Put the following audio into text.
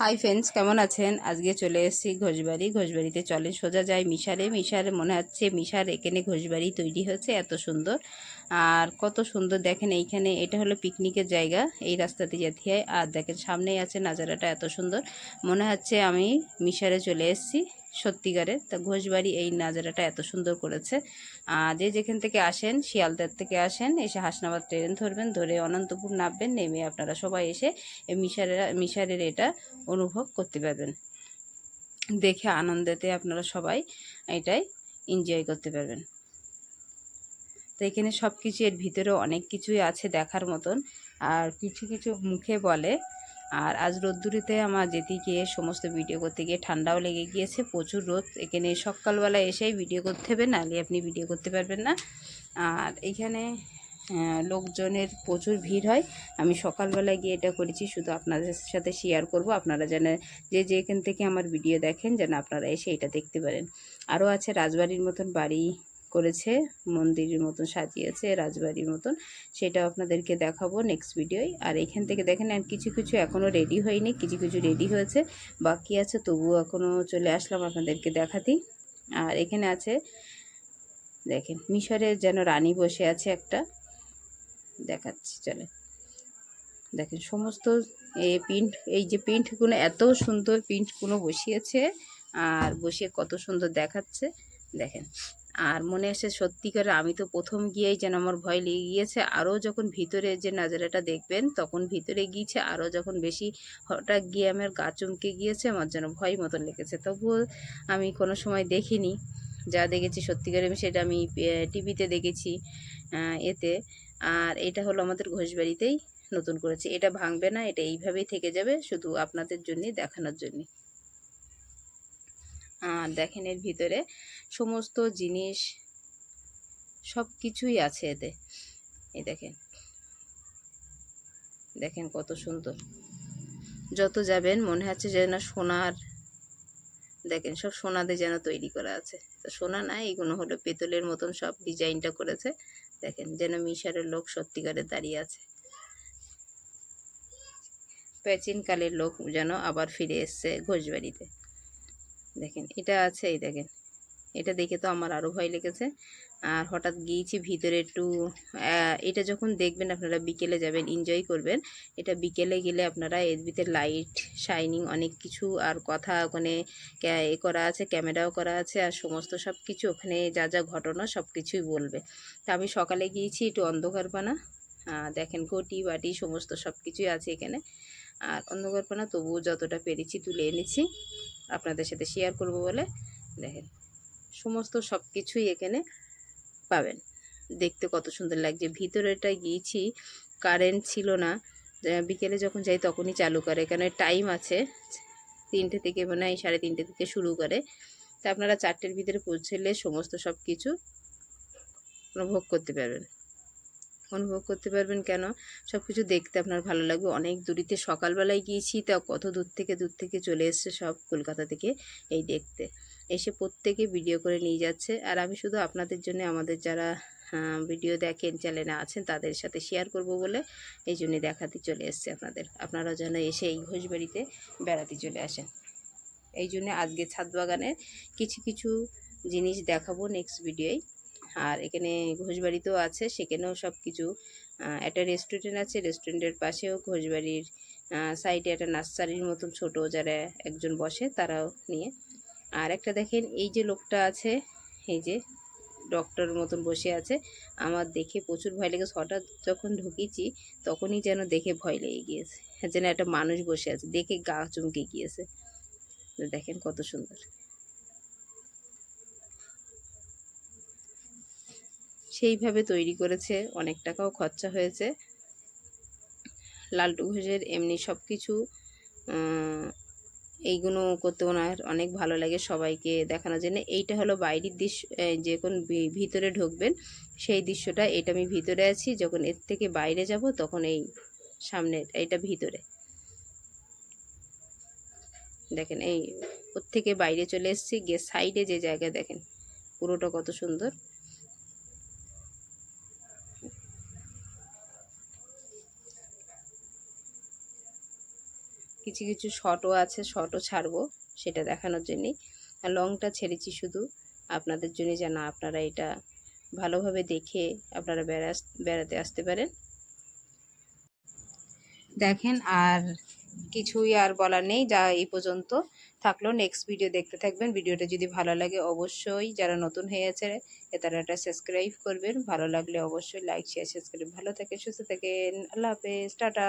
Hi friends, কেমন আছেন? আজকে চলে এসেছি ঘোষবাড়ি। ঘোষবাড়িতে চলে সোজা যায় মিশারে মিশারে মনে হচ্ছে মিশার এখানে ঘোষবাড়ি তৈরি হয়েছে এত সুন্দর। আর কত সুন্দর দেখেন এইখানে, এটা হলো পিকনিকের জায়গা। এই রাস্তাতে যেতে হয়। আর দেখেন সামনেই আছে নাজারাটা এত সুন্দর। মনে হচ্ছে আমি মিশারে চলে এসেছি। সত্যিকারের। তা ঘোষবাড়ি এই নাজারাটা এত সুন্দর করেছে। যে যেখান থেকে আসেন, শিয়ালদার থেকে আসেন, এসে হাসনাবাদ ট্রেন ধরবেন, ধরে অনন্তপুর নামবেন, নেমে আপনারা সবাই এসে এই মিশারের মিশারের এটা অনুভব করতে পারবেন। দেখে আনন্দেতে আপনারা সবাই এটাই এনজয় করতে পারবেন। তো এখানে সব কিছু এর ভিতরে অনেক কিছুই আছে দেখার মতন। আর কিছু কিছু মুখে বলে আর আজ রোদ্দুরিতে আমার যেতে গিয়ে সমস্ত ভিডিও করতে গিয়ে ঠান্ডাও লেগে গিয়েছে, প্রচুর রোদ। এখানে সকালবেলা এসেই ভিডিও করতে হবে, নাহলে আপনি ভিডিও করতে পারবেন না। আর এখানে লোকজনের প্রচুর ভিড় হয়। আমি সকালবেলা গিয়ে এটা করেছি, শুধু আপনাদের সাথে শেয়ার করব। আপনারা যেন, যে যেখান থেকে আমার ভিডিও দেখেন, যেন আপনারা এসে এটা দেখতে পারেন। আরও আছে রাজবাড়ির মতন বাড়ি করেছে, মন্দিরের মতন সাজিয়েছে, রাজবাড়ির মতন, সেটাও আপনাদেরকে দেখাবো নেক্সট ভিডিওয় আর এখান থেকে দেখেন, আর কিছু কিছু এখনও রেডি হয়নি, কিছু কিছু রেডি হয়েছে, বাকি আছে, তবুও এখনও চলে আসলাম আপনাদেরকে দেখাতেই আর এখানে আছে, দেখেন, মিশরে যেন রানী বসে আছে একটা। দেখাচ্ছি চলে দেখেন, সমস্ত এই প্রিন্ট এই যে প্রিন্টগুলো এত সুন্দর প্রিন্টগুলো বসিয়েছে, আর বসিয়ে কত সুন্দর দেখাচ্ছে। দেখেন আর মনে আসে সত্যিকার আমি তো প্রথম গিয়েই যেন আমার ভয় লেগে গিয়েছে। আরও যখন ভিতরে যে নাজারাটা দেখবেন, তখন ভিতরে গিয়েছে, আরও যখন বেশি হঠাৎ গিয়ে আমার গা চমকে গিয়েছে, আমার যেন ভয় মতন লেগেছে। তবুও আমি কোনো সময় দেখিনি, যা দেখেছি সত্যিকার আমি সেটা আমি টিভিতে দেখেছি এতে। আর এটা হলো আমাদের ঘোষবাড়িতেই নতুন করেছে। এটা ভাঙবে না, এটা এইভাবেই থেকে যাবে, শুধু আপনাদের জন্যই, দেখানোর জন্য আর দেখেন এর ভিতরে সমস্ত জিনিস সব কিছুই আছে এতে। এই দেখেন। দেখেন কত সুন্দর। যত যাবেন, মনে হচ্ছে যেন সোনার, দেখেন সব সোনাতে যেন তৈরি করা আছে। তো সোনা না, এগুলো হলো পেতলের মতন সব ডিজাইনটা করেছে। দেখেন যেন মিশরের লোক সত্যিকারের দাঁড়িয়ে আছে। প্রাচীনকালের লোক যেন আবার ফিরে এসছে ঘোষবাড়িতে। দেখেন এটা আছে এই দেখেন। এটা দেখে তো আমার আরও ভয় লেগেছে। আর হঠাৎ গিয়েছি ভিতরে একটু এটা যখন দেখবেন আপনারা বিকেলে যাবেন এনজয় করবেন এটা বিকেলে গেলে আপনারা এর ভিতরে লাইট শাইনিং অনেক কিছু আর কথা ওখানে এ করা আছে ক্যামেরাও করা আছে আর সমস্ত সব কিছু ওখানে যা যা ঘটনা সব কিছুই বলবে। তা আমি সকালে গিয়েছি একটু অন্ধকারপানা আহ, দেখেন ঘটি বাটি সমস্ত সব কিছুই আছে এখানে। আর অন্ধকারপানা তবুও যতটা পেরেছি তুলে এনেছি। আপনাদের সাথে শেয়ার করব বলে দেখেন, সমস্ত সব কিছুই এখানে পাবেন। দেখতে কত সুন্দর লাগছে। ভিতরেটা গিয়েছি কারেন্ট ছিল না। বিকেলে যখন যাই তখনই চালু করে। এখানে টাইম আছে তিনটে থেকে, মনে হয় সাড়ে তিনটে থেকে শুরু করে। তা আপনারা চারটের ভিতরে পৌঁছলে সমস্ত সব কিছু অনুভব করতে পারবেন। অনুভব করতে পারবেন, কেন? সব কিছু দেখতে আপনার ভালো লাগবে। অনেক দূরিতে সকালবেলায় গিয়েছি, তা কত দূর থেকে দূর থেকে চলে এসছে সব কলকাতা থেকে এই দেখতে। এসে প্রত্যেকে ভিডিও করে নিয়ে যাচ্ছে। আর আমি শুধু আপনাদের জন্য, আমাদের যারা ভিডিও দেখেন চ্যানেলে আছেন, তাদের সাথে শেয়ার করব বলে এই জন্যে দেখাতে চলে এসছে আপনাদের। আপনারা যেন এসে এই ঘোষবাড়িতে বেড়াতে চলে আসেন। এই জন্য আজকে ছাদ বাগানের কিছু কিছু জিনিস দেখাবো নেক্সট ভিডিওয় আর এখানে ঘোষবাড়িতেও আছে, সেখানেও সব কিছু একটা রেস্টুরেন্ট আছে রেস্টুরেন্টের পাশেও ঘোষবাড়ির সাইডে একটা নার্সারির মতন ছোট যারা একজন বসে তারাও নিয়ে। আর একটা দেখেন, এই যে লোকটা আছে, এই যে ডক্টর মতন বসে আছে, আমার দেখে প্রচুর ভয় লেগেছে। হঠাৎ যখন ঢুকেছি, তখনই যেন দেখে ভয় লেগে গিয়েছে, যেন একটা মানুষ বসে আছে, দেখে গা চমকে গিয়েছে। দেখেন কত সুন্দর। সেইভাবে তৈরি করেছে, অনেক টাকাও খরচা হয়েছে। লালটু ঘোষের এমনি সব কিছু এইগুলো করতে ওনার অনেক ভালো লাগে সবাইকে দেখানোর জন্য। এইটা হলো বাইরের দৃশ্য যে কোন ভিতরে ঢুকবেন, সেই দৃশ্যটা এটা আমি ভিতরে আছি, যখন এর থেকে বাইরে যাব তখন এই সামনের, এইটা ভিতরে। দেখেন এই, ওর থেকে বাইরে চলে এসেছি, গিয়ে সাইডে যে জায়গা দেখেন, পুরোটা কত সুন্দর। কিছু কিছু শর্টও আছে শর্টও ছাড়বো, সেটা দেখানোর জন্যেই আর লংটা ছেড়েছি শুধু। আপনাদের জন্য যেন আপনারা এটা ভালোভাবে দেখে আপনারা বেড়া বেড়াতে আসতে পারেন। দেখেন, আর কিছুই আর বলার নেই, যা এই পর্যন্ত। থাকল নেক্সট ভিডিও দেখতে থাকবেন। ভিডিওটা যদি ভালো লাগে অবশ্যই, যারা নতুন হয়েছে তারা এটা সাবস্ক্রাইব করবেন। ভালো লাগলে অবশ্যই লাইক শেয়ার সাবস্ক্রাইব ভালো থাকে সুস্থ থাকেন। আল্লাহ হাফেজ। টাটা।